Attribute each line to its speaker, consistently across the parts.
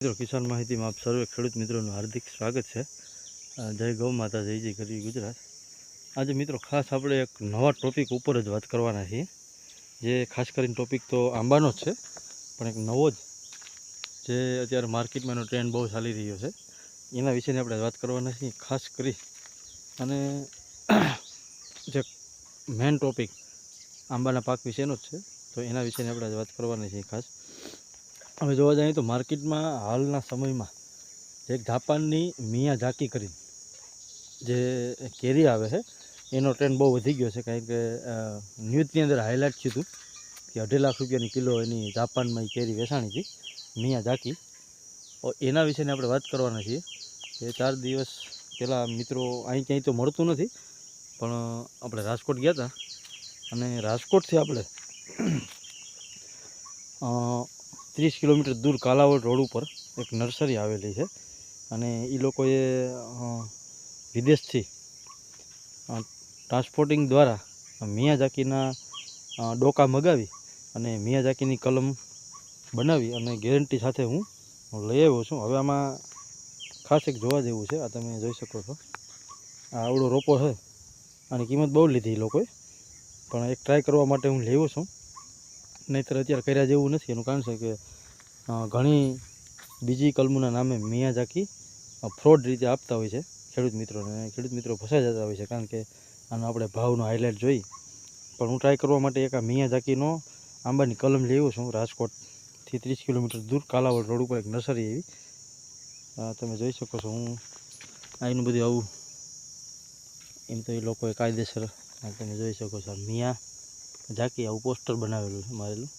Speaker 1: મિત્રો, કિસાન માહિતીમાં આપ સર્વે ખેડૂત મિત્રોનું હાર્દિક સ્વાગત છે. જય ગૌ માતા, જય જય કરી ગુજરાત. આજે મિત્રો, ખાસ આપણે એક નવા ટોપિક ઉપર જ વાત કરવાના છીએ. જે ખાસ કરીને ટોપિક તો આંબાનો જ છે, પણ એક નવો જ જે અત્યારે માર્કેટમાં એનો ટ્રેન્ડ બહુ ચાલી રહ્યો છે. એના વિશેની આપણે વાત કરવાના છીએ, ખાસ કરી. અને જે મેન ટોપિક આંબાના પાક વિશેનો જ છે, તો એના વિશેની આપણે વાત કરવાની છીએ ખાસ. હવે જોવા જઈએ તો માર્કેટમાં હાલના સમયમાં એક જાપાનની મિયા ઝાકી કરીને જે કેરી આવે છે, એનો ટ્રેન્ડ બહુ વધી ગયો છે. કારણ કે ન્યૂઝની અંદર હાઇલાઇટ થયું હતું કે અઢી લાખ રૂપિયાની કિલો એની જાપાનમાં કેરી વેચાણી હતી, મિયા ઝાકી. એના વિશેની આપણે વાત કરવાના છીએ કે ચાર દિવસ પહેલાં મિત્રો અહીં ક્યાંય તો મળતું નથી, પણ આપણે રાજકોટ ગયા હતા. અને રાજકોટથી આપણે ત્રીસ કિલોમીટર દૂર કાલાવડ રોડ ઉપર એક નર્સરી આવેલી છે. અને એ લોકોએ વિદેશથી ટ્રાન્સપોર્ટિંગ દ્વારા મિયાજાકીના ડોકા મગાવી અને મિયાજાકીની કલમ બનાવી અને ગેરંટી સાથે હું લઈ આવ્યો છું. હવે આમાં ખાસ એક જોવા જેવું છે. આ તમે જોઈ શકો છો. આ આવડો રોપો છે આની કિંમત બહુ લીધી એ લોકોએ. પણ એક ટ્રાય કરવા માટે હું લેવો છું. નહીંતર અત્યારે કર્યા જેવું નથી. એનું કારણ છે કે ઘણી બીજી કલમોના નામે મિયાઝાકી ફ્રોડ રીતે આપતા હોય છે ખેડૂત મિત્રોને. ખેડૂત મિત્રો ફસાઈ જતા હોય છે કારણ કે આનો આપણે ભાવનો હાઇલાઇટ જોઈ. પણ હું ટ્રાય કરવા માટે એક આ મિયાઝાકીનો આંબાની કલમ લેવો છું. રાજકોટથી ત્રીસ કિલોમીટર દૂર કાલાવડ રોડ ઉપર એક નર્સરી એવી. તમે જોઈ શકો છો હું આવીને બધું આવું. એમ તો એ લોકોએ કાયદેસર તમે જોઈ શકો છો મિયા ઝાકી આવું પોસ્ટર બનાવેલું છે મારેલું.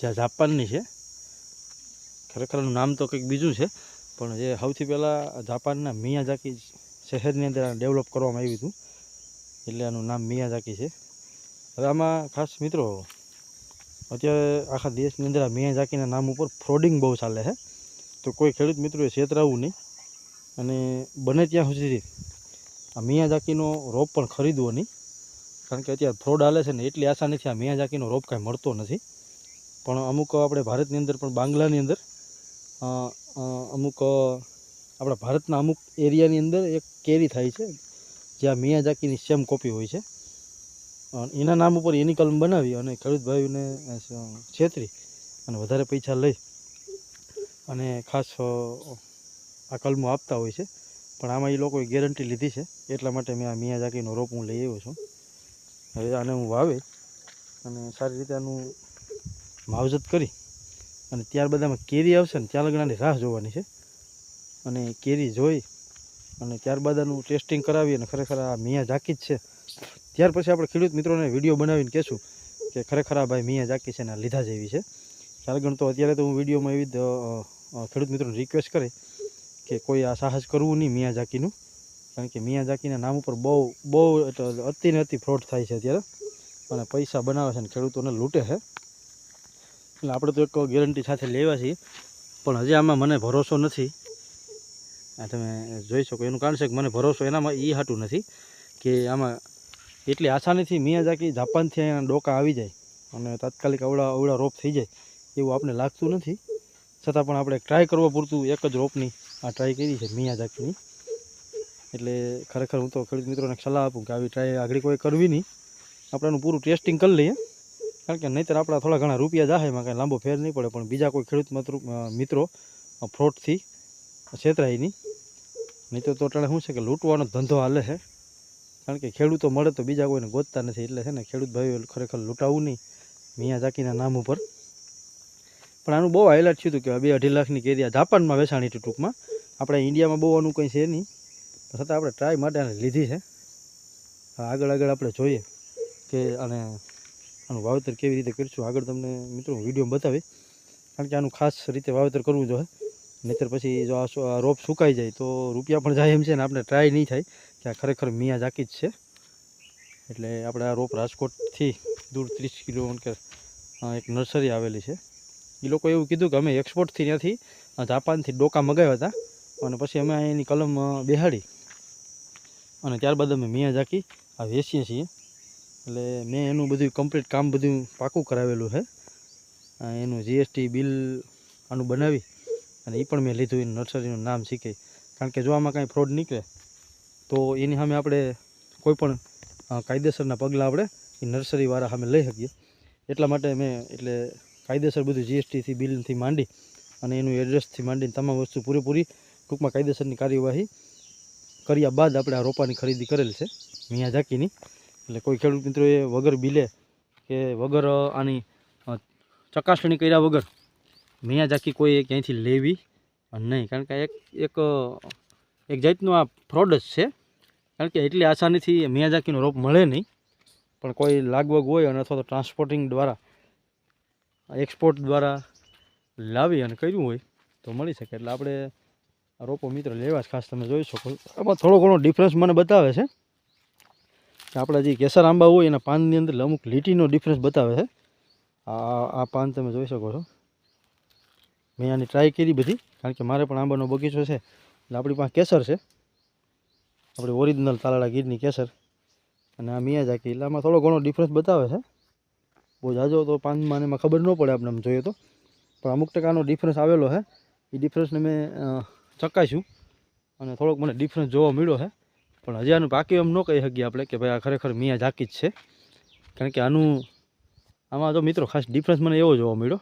Speaker 1: જે જાપાનની છે. ખરેખર એનું નામ તો કંઈક બીજું છે, પણ જે સૌથી પહેલાં જાપાનના મિયાઝાકી શહેરની અંદર ડેવલપ કરવામાં આવ્યું હતું. એટલે આનું નામ મિયાઝાકી છે. હવે આમાં ખાસ મિત્રો, અત્યારે આખા દેશની અંદર આ મિયાઝાકીના નામ ઉપર ફ્રોડિંગ બહુ ચાલે છે. તો કોઈ ખેડૂત મિત્રોએ છેતરાવવું નહીં. અને બને ત્યાં સુધી આ મિયાજાકીનો રોપ પણ ખરીદવો નહીં. કારણ કે અત્યારે ફ્રોડ હાલે છે ને એટલી આસાનીથી આ મિયાજાકીનો રોપ કાંઈ મળતો નથી. પણ અમુક આપણે ભારતની અંદર પણ બાંગ્લાની અંદર અમુક આપણા ભારતના અમુક એરિયાની અંદર એક કેરી થાય છે, જ્યાં મિયાજાકીની સેમ કોપી હોય છે. એના નામ ઉપર એની કલમ બનાવી અને ખેડૂત ભાઈઓને છેતરી અને વધારે પૈસા લઈ અને ખાસ આ કલમો આપતા હોય છે. પણ આમાં એ લોકોએ ગેરંટી લીધી છે, એટલા માટે મેં આ મિયાઝાકીનો રોપ હું લઈ આવ્યો છું. હવે આને હું વાવે અને સારી રીતે આનું માવજત કરી અને ત્યારબાદ આમાં કેરી આવશે ને ત્યાં લગણાની રાહ જોવાની છે. અને કેરી જોઈ અને ત્યારબાદ આનું ટેસ્ટિંગ કરાવી અને ખરેખર આ મિયા ઝાકી જ છે. ત્યાર પછી આપણે ખેડૂત મિત્રોને વીડિયો બનાવીને કહેશું કે ખરેખર આ ભાઈ મિયા ઝાકી છે અને લીધા જેવી છે. ખ્યાલ ગણ તો અત્યારે તો હું વિડીયોમાં એવી ખેડૂત મિત્રોને રિક્વેસ્ટ કરે કે કોઈ આ સાહસ કરવું નહીં મિયા ઝાકીનું કારણ કે મિયા ઝાકીના નામ ઉપર બહુ બહુ અતિને અતિ અતિ ફ્રોડ થાય છે અત્યારે. અને પૈસા બનાવે છે અને ખેડૂતોને લૂંટે છે. એટલે આપણે તો એક ગેરંટી સાથે લેવા છીએ. પણ હજી આમાં મને ભરોસો નથી. આ તમે જોઈ શકો, એનું કારણ છે કે મને ભરોસો એનામાં એ હાટું નથી કે આમાં એટલી આસાનીથી મિયાઝાકી જાપાનથી અહીંયા ડોકા આવી જાય અને તાત્કાલિક અવળા અવળા રોપ થઈ જાય એવું આપણે લાગતું નથી. છતાં પણ આપણે ટ્રાય કરવા પૂરતું એક જ રોપની આ ટ્રાય કરી છે મિયાઝાકીની એટલે ખરેખર હું તો ખેડૂત મિત્રોને સલાહ આપું કે આવી ટ્રાય આગળ કોઈ કરવી નહીં. આપણે આનું પૂરું ટેસ્ટિંગ કરી લઈએ. કારણ કે નહીંતર આપણા થોડા ઘણા રૂપિયા જાહે, એમાં કાંઈ લાંબો ફેર નહીં પડે. પણ બીજા કોઈ ખેડૂત મિત્રો મિત્રો ફ્રોડથી છેતરાય નહીં. નહીં તો ટોટલે શું છે કે લૂંટવાનો ધંધો હાલે છે. કારણ કે ખેડૂતો મળે તો બીજા કોઈને ગોતતા નથી. એટલે છે ને ખેડૂત ભાઈઓ ખરેખર લૂંટાવું નહીં મિયા જાકીના નામ ઉપર. પણ આનું બહુ હાઇલાઇટ થયું હતું કે બે અઢી લાખની કેરી આ જાપાનમાં વેચાણી હતી ટૂંકમાં. આપણે ઇન્ડિયામાં બહુ આનું કંઈ છે નહીં. છતાં આપણે ટ્રાય માટે લીધી છે. આગળ આગળ આપણે જોઈએ કે આને આનું વાવેતર કેવી રીતે કરીશું. આગળ તમને મિત્રો વીડિયો બતાવી કારણ કે આનું ખાસ રીતે વાવેતર કરવું જોઈએ. નહીંતર પછી જો આ રોપ સુકાઈ જાય તો રૂપિયા પણ જાય એમ છે ને આપણે ટ્રાય નહીં થાય. કે આ ખરેખર મિયા જાકી જ છે. એટલે આપણે આ રોપ રાજકોટથી દૂર ત્રીસ કિલોમીટર અ, એક નર્સરી આવેલી છે. એ લોકો એવું કીધું કે અમે એક્સપોર્ટથી ત્યાંથી જાપાનથી ડોકા મગાવ્યા હતા. અને પછી અમે એની કલમ બેહાડી. અને ત્યારબાદ અમે મિયા ઝાકી આ વેચીએ છીએ. એટલે મેં એનું બધું કમ્પ્લીટ કામ બધું પાકું કરાવેલું છે. એનું જીએસટી બિલ આનું બનાવી અને એ પણ મેં લીધું, એનું નર્સરીનું નામ શીખી. કારણ કે જો આમાં કાંઈ ફ્રોડ નીકળે, તો એની સામે આપણે કોઈ પણ કાયદેસરના પગલાં આપણે એ નર્સરીવાળા સામે લઈ શકીએ. એટલા માટે મેં એટલે કાયદેસર બધું જીએસટીથી બિલથી માંડી અને એનું એડ્રેસથી માંડીને તમામ વસ્તુ પૂરેપૂરી ટૂંકમાં કાયદેસરની કાર્યવાહી કર્યા બાદ આપણે આ રોપાની ખરીદી કરેલ છે, મિયા ઝાકીની. એટલે કોઈ ખેડૂત મિત્રોએ વગર બિલે કે વગર આની ચકાસણી કર્યા વગર મિયા ઝાકી કોઈ ક્યાંયથી લેવી નહીં. કારણ કે એક એક એક જાતનું આ ફ્રોડ જ છે. કારણ કે એટલી આસાનીથી મિયા ઝાકીનો રોપ મળે નહીં. પણ કોઈ લાગવગ હોય અને અથવા તો ટ્રાન્સપોર્ટિંગ દ્વારા એક્સપોર્ટ દ્વારા લાવી અને કર્યું હોય તો મળી શકે. એટલે આપણે રોપો મિત્ર લેવા જ ખાસ તમે જોઈ શકો આમાં થોડો ઘણો ડિફરન્સ મને બતાવે છે. આપણા જે કેસર આંબા હોય, એના પાનની અંદર અમુક લીટીનો ડિફરન્સ બતાવે છે. આ આ પાન તમે જોઈ શકો છો. મેં આની ટ્રાય કરી બધી, કારણ કે મારે પણ આંબાનો બગીચો છે. એટલે આપણી પાસે કેસર છે. આપણી ઓરિજિનલ તાલાળા ગીરની કેસર. અને આ મિયા જાકી, એટલે આમાં થોડો ઘણો ડિફરન્સ બતાવે છે. બહુ જાજો તો પાનમાં એમાં ખબર ન પડે, આપણે આમ જોઈએ તો. પણ અમુક ટકાનો ડિફરન્સ આવેલો છે. એ ડિફરન્સને મેં ચકાસ્યું અને થોડોક મને ડિફરન્સ જોવા મળ્યો છે પણ હજી આનું પાકી એમ ન કહી શકીએ આપણે કે ભાઈ આ ખરેખર મિયા ઝાકી જ છે. કારણ કે આનું, આમાં જો મિત્રો ખાસ ડિફરન્સ મને એવો જોવા મળ્યો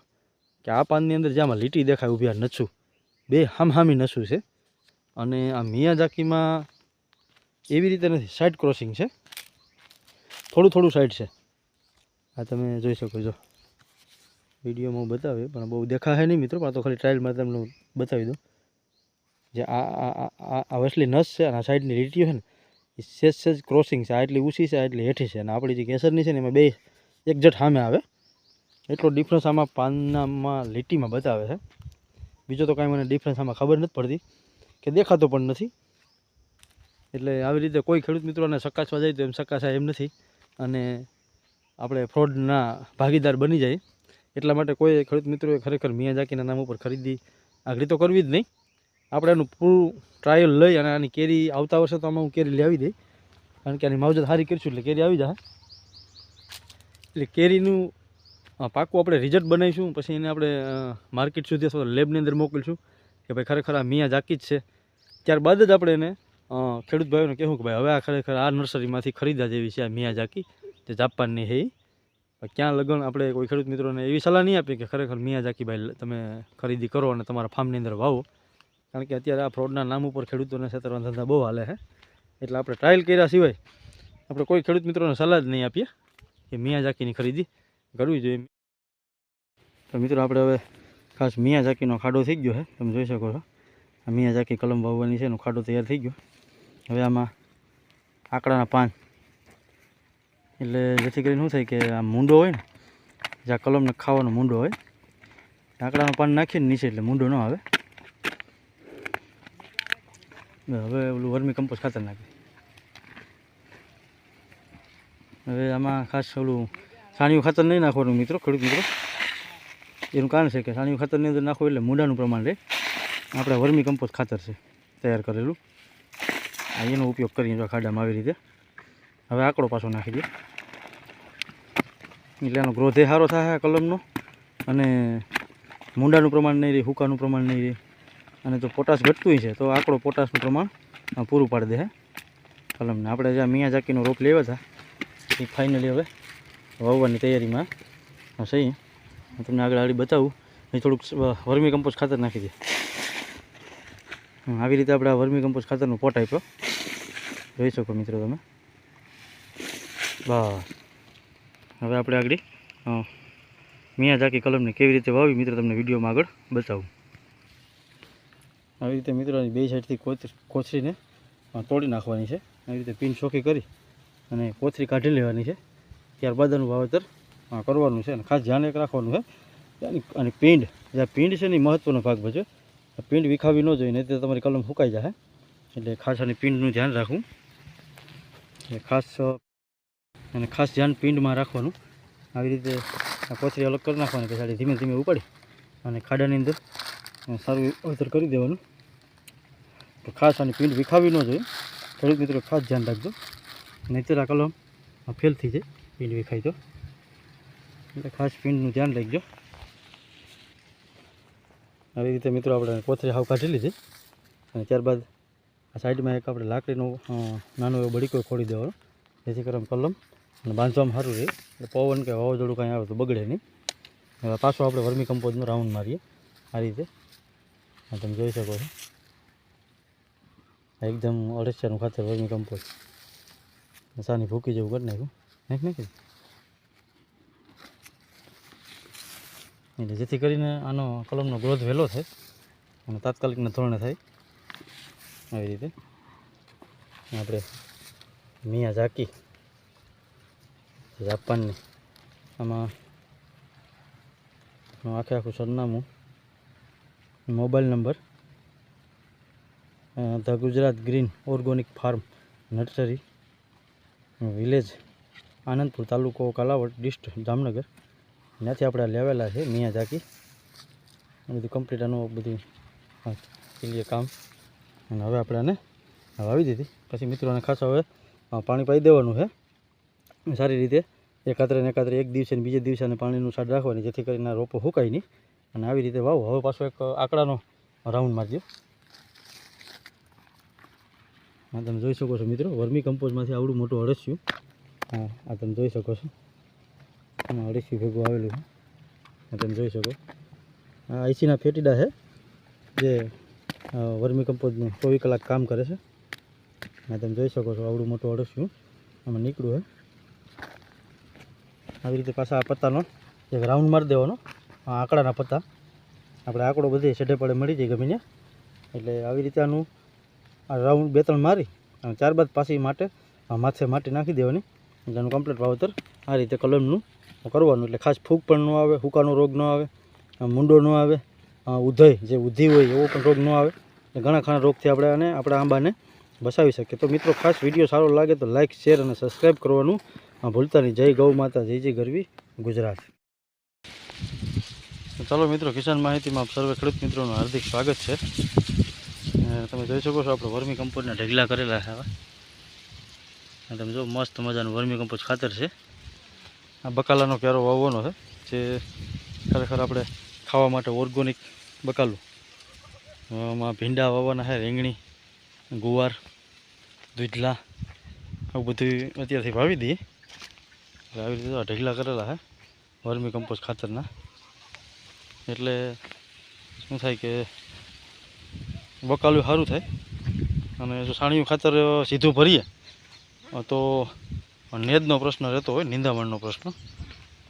Speaker 1: કે આ પાનની અંદર જે આમાં લીટી દેખાય ઊભી આ નસું બે હામહામી નસું છે. અને આ મિયા ઝાકીમાં એવી રીતે નથી સાઇડ ક્રોસિંગ છે. થોડું થોડું સાઇડ છે. આ તમે જોઈ શકો છો. વિડીયોમાં હું બતાવ્યું, પણ બહુ દેખાશે નહીં મિત્રો, પણ તો ખાલી ટ્રાયલમાં તમને બતાવી દઉં. જે આ આ વસલી નસ છે અને આ સાઈડની લીટીઓ છે ને, એ સેજ સેજ ક્રોસિંગ છે, આ એટલી ઊંચી છે, આ એટલી હેઠી છે અને આપણી જે કેસરની છે ને, એમાં બે એક જટ સામે આવે. એટલો ડિફરન્સ આમાં પાનામાં લીટીમાં બતાવે છે. બીજો તો કાંઈ મને ડિફરન્સ આમાં ખબર નથી પડતી, કે દેખાતો પણ નથી. એટલે આવી રીતે કોઈ ખેડૂત મિત્રોને ચકાસવા જાય તો એમ ચકાસાય એમ નથી. અને આપણે ફ્રોડના ભાગીદાર બની જાય. એટલા માટે કોઈ ખેડૂત મિત્રોએ ખરેખર મિયાજાકીના નામ ઉપર ખરીદી આગળ તો કરવી જ નહીં. આપણે એનું પૂરું ટ્રાયલ લઈ અને આની કેરી આવતા વર્ષે તો આમાં હું કેરી લેવી દઈ. કારણ કે આની માવજત સારી કરીશું એટલે કેરી આવી જશે એટલે કેરીનું પાકું આપણે રિઝલ્ટ બનાવીશું, પછી એને આપણે માર્કેટ સુધી અથવા લેબની અંદર મોકલીશું કે ભાઈ ખરેખર આ મિયા જાકી જ છે. ત્યારબાદ જ આપણે એને ખેડૂત ભાઈઓને કહેવું કે ભાઈ હવે આ ખરેખર આ નર્સરીમાંથી ખરીદા જેવી છે, આ મિયા જાકી જે જાપાનની હે. ક્યાં લગન આપણે કોઈ ખેડૂત મિત્રોને એવી સલાહ નહીં આપી કે ખરેખર મિયા જાકી ભાઈ તમે ખરીદી કરો અને તમારા ફાર્મની અંદર વાવો. કારણ કે અત્યારે આ ફ્રોડના નામ ઉપર ખેડૂતોને છેતરવા ધંધા બહુ હાલે છે. એટલે આપણે ટ્રાયલ કર્યા સિવાય આપણે કોઈ ખેડૂત મિત્રોને સલાહ જ નહીં આપીએ. કે મિયા જાકીની ખરીદી કરવી જોઈએ. તો મિત્રો આપણે હવે ખાસ મિયા જાકીનો ખાડો થઈ ગયો છે. તમે જોઈ શકો છો. આ મિયા જાકી કલમ વાવવાની છે, એનો ખાડો તૈયાર થઈ ગયો. હવે આમાં આકડાના પાન. એટલે જેથી કરીને શું થાય કે આ મૂંડો હોય ને જે આ કલમને ખાવાનો મૂંડો હોય, આકડાનું પાન નાખીને નીચે એટલે મૂંડો ન આવે. હવે ઓલું વર્મી કમ્પોસ્ટ ખાતર નાખી હવે આમાં ખાસ ઓલું છાણિયું ખાતર નહીં નાખવાનું મિત્રો, ખેડૂત મિત્રો. એનું કારણ છે કે છાણિયું ખાતરની અંદર નાખવું એટલે મૂંડાનું પ્રમાણ રહે આપણે વર્મી કમ્પોસ્ટ ખાતર છે, તૈયાર કરેલું. આ એનો ઉપયોગ કરીએ જો ખાડામાં આવી રીતે. હવે આંકડો પાછો નાખી દે એટલે એનો ગ્રોથે સારો થાય કલમનો. અને મૂંડાનું પ્રમાણ નહીં રહે હુકાનું પ્રમાણ નહીં રહે અને જો પોટાશ ઘટતું છે, તો આંકડો પોટાશનું પ્રમાણ પૂરું પાડી દે કલમને આપણે જ્યાં મિયા જાકીનો રોપ લેવા હતા એ ફાઇનલી હવે વાવવાની તૈયારીમાં સહી હું તમને આગળ આગળ બતાવું. એ થોડુંક વર્મી કમ્પોઝ ખાતર નાખી દે. આવી રીતે આપણે આ વર્મી કમ્પોઝ ખાતરનો પોટ આપ્યો. જોઈ શકો મિત્રો તમે. બસ. હવે આપણે આગળ મિયા જાકી કલમને કેવી રીતે વાવી મિત્રો તમને વિડીયોમાં આગળ બતાવું. આવી રીતે મિત્રોની બે સાઈડથી કોચ કોથરીને તોડી નાખવાની છે. આવી રીતે પીન ચોખ્ખી કરી અને કોથરી કાઢી લેવાની છે. ત્યારબાદ એનું વાવેતર કરવાનું છે. અને ખાસ ધ્યાન એક રાખવાનું છે. અને પીંડ, જે પીંડ છે ને એ મહત્ત્વનો ભાગ ભજવે. પીંડ વિખાવી ન જોઈએ, નહીં તો તમારી કલમ સુકાઈ જાય એટલે ખાસ આની પીંડનું ધ્યાન રાખવું. એટલે ખાસ, અને ખાસ ધ્યાન પીંડમાં રાખવાનું. આવી રીતે કોથરી અલગ કરી નાખવાની, પછી ધીમે ધીમે ઉપાડી અને ખાડાની અંદર સારું વાવેતર કરી દેવાનું. તો ખાસ આની પીંડ વિખાવી ન જોઈએ. થોડીક મિત્રો, ખાસ ધ્યાન રાખજો. નહીંતર આ કલમ ફેલ થઈ જાય પીંડ વિખાય તો. એટલે ખાસ પીંડનું ધ્યાન રાખજો. આવી રીતે મિત્રો, આપણે કોથળી હાવ કાઢી લીધી. અને ત્યારબાદ આ સાઈડમાં એક આપણે લાકડીનો નાનો એવો બળીકો ખોડી દેવાનો. જેથી કરીને કલમ અને બાંધવામાં સારું રહે. એટલે પવન કે વાવાઝોડું કાંઈ આવે તો બગડે નહીં. પાછો આપણે વર્મી કમ્પોઝનો રાઉન્ડ મારીએ. આ રીતે. તમે જોઈ શકો છો. એકદમ અળસિયાનું ખાતર વર્મી કમ્પોઝ સાની ભૂકી જેવું કરી નાખ્યું. નાખ, નાખી એટલે જેથી કરીને આનો કલમનો ગ્રોથ વહેલો થાય અને તાત્કાલિકના ધોરણે થાય. આવી રીતે. આપણે મિયા ઝાકી જાપાનની. આમાં આખે આખું સરનામું mobile number the Gujarat green organic farm nursery village, Anandpur તાલુકો કાલાવડ ડિસ્ટ્રિક્ટ જામનગર. ત્યાંથી આપણે લેવેલા છે મિયા ઝાકી આ બધું કમ્પ્લીટ આનું બધું ક્લિયર કામ. અને હવે આપણે આને વાવી દીધી. પછી મિત્રોને ખાસ હવે પાણી પાઈ દેવાનું છે. સારી રીતે એકાત્રે ને એકાત્રે એક દિવસે બીજે દિવસે પાણીનું સાડ રાખવાની, જેથી કરીને રોપો સુકાય નહીં. અને આવી રીતે, વાવો, હવે પાછો એક આંકડાનો રાઉન્ડ મારજો હા તમે જોઈ શકો છો મિત્રો, વર્મી કમ્પોઝમાંથી આવડું મોટું અળસિયું. હા, આ તમે જોઈ શકો છો. આમાં ભેગું આવેલું છે. તમે જોઈ શકો. આ આઈસીના ફેટીડા છે, જે વર્મી કમ્પોઝનું ચોવીસ કલાક કામ કરે છે. આ તમે જોઈ શકો છો, આવડું મોટું અળસિયું. આમાં નીકળ્યું છે. આવી રીતે પાછા આ પત્તાનો એક રાઉન્ડ મારી દેવાનો. આંકડાના પત્તા. આપણે આંકડો બધે છેડે પડે મળી જાય ગમીને. એટલે આવી રીતે આનું આ રાઉન્ડ બે ત્રણ મારી અને ત્યારબાદ પાછી માટે માથે માટી નાખી દેવાની. એટલે આનું કમ્પ્લીટ વાવતર આ રીતે કલમનું કરવાનું. એટલે ખાસ ફૂગ પણ ન આવે, હુકાનો રોગ ન આવે મૂંડો ન આવે ઉધય જે ઉધી હોય એવો પણ રોગ ન આવે. એટલે ઘણા ઘણા રોગથી આપણે આને, આપણા આંબાને બસાવી શકીએ. તો મિત્રો, ખાસ વીડિયો સારો લાગે તો લાઇક શેર અને સબસ્ક્રાઈબ કરવાનું. ભૂલતા નહીં. જય ગૌ માતા, જય જય ગરવી ગુજરાત. ચાલો મિત્રો, કિસાન માહિતીમાં સર્વે ખેડૂત મિત્રોનું હાર્દિક સ્વાગત છે. તમે જોઈ શકો છો, આપણે વર્મી કમ્પોઝના ઢગલા કરેલા છે આવા. તમે જો, મસ્ત મજાનું વર્મી કંપોઝ ખાતર છે. આ બકાલાનો ક્યારો વાવવાનો છે, જે ખરેખર આપણે ખાવા માટે ઓર્ગોનિક બકાલું. આમાં ભીંડા વાવવાના છે, રીંગણી, ગુવાર, દૂધલા, આવું બધું અત્યારથી વાવી દઈએ. આવી રીતે ઢગલા કરેલા છે, વર્મી કમ્પોઝ ખાતરના. એટલે શું થાય કે બકાલું સારું થાય. અને જો સાણિયું ખાતર સીધું ભરીએ તો નેદનો પ્રશ્ન રહેતો હોય, નિંદામણનો પ્રશ્ન.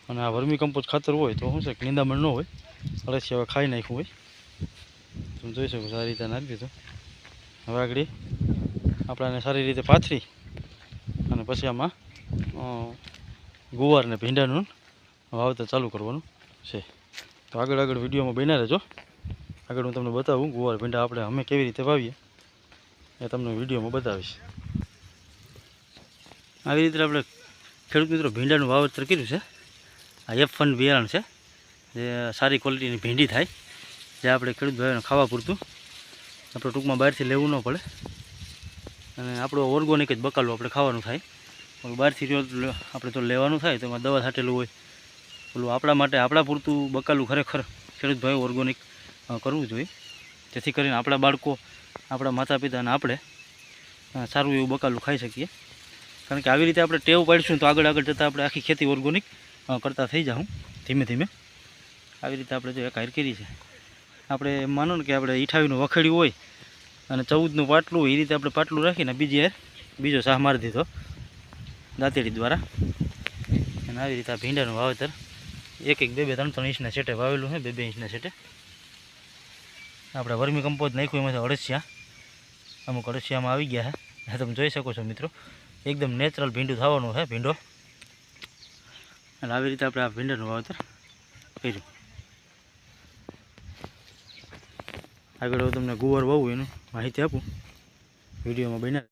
Speaker 1: અને આ વર્મી કમ્પોઝ ખાતર હોય તો શું છે કે નિંદામણ ન હોય અળસી હવે ખાઈ નાખ્યું હોય. તમે જોઈ શકો સારી રીતે નાખી દીધું. હવે આગળ આપણે આને સારી રીતે પાથરી અને પછી આમાં ગુવાર ને ભીંડાનું વાવતર ચાલુ કરવાનું છે. તો આગળ આગળ વિડીયોમાં બન્યા રહેજો. આગળ હું તમને બતાવું ગુવાર ભીંડા આપણે અમે કેવી રીતે વાવીએ. એ તમને વિડીયોમાં બતાવીશ. આવી રીતે આપણે ખેડૂત મિત્રો ભીંડાનું વાવેતર કર્યું છે. આ એફ ફન બિયારણ છે. જે સારી ક્વોલિટીની ભીંડી થાય. જે આપણે ખેડૂત ભાઈઓને ખાવા પૂરતું આપણે ટૂંકમાં બહારથી લેવું ન પડે. અને આપણું ઓર્ગોનિક જ બકાલું આપણે ખાવાનું થાય. બહારથી જો આપણે તો લેવાનું થાય, તો એમાં દવા છાંટેલું હોય પેલું આપણા માટે, આપણા પૂરતું બકાલું ખરેખર ખેડૂત ભાઈ ઓર્ગોનિક કરવું જોઈએ. જેથી કરીને આપણા બાળકો, આપણા માતા પિતા અને આપણે સારું એવું બકાલું ખાઈ શકીએ. કારણ કે આવી રીતે આપણે ટેવ પાડીશું તો આગળ આગળ જતાં આપણે આખી ખેતી ઓર્ગોનિક કરતા થઈ જાઉં ધીમે ધીમે. આવી રીતે આપણે જો એક હાર કરી છે. આપણે માનો ને કે આપણે ઈઠાવીનું વખેડ્યું હોય અને ચૌદનું પાટલું હોય એ રીતે આપણે પાટલું રાખીને બીજી હાર બીજો શાહ મારી દીધો, દાંતેડી દ્વારા. અને આવી રીતે આ ભીંડાનું વાવેતર એક એક બે બે ત્રણ ત્રણ ઇંચના સેટે વાવેલું છે, બે બે ઇંચના સેટે. આપણે વર્મી કમ્પોઝ નાખ્યું, એમાંથી અળસિયા. અમુક અળસિયામાં આવી ગયા છે. તમે જોઈ શકો છો મિત્રો. એકદમ નેચરલ ભીંડું થવાનું છે ભીંડો. અને આવી રીતે આપણે આ ભીંડાનું વાવેતર કર્યું. આગળ હું તમને ગુવાર વાવું, એનું માહિતી આપું. વિડીયોમાં બન્યા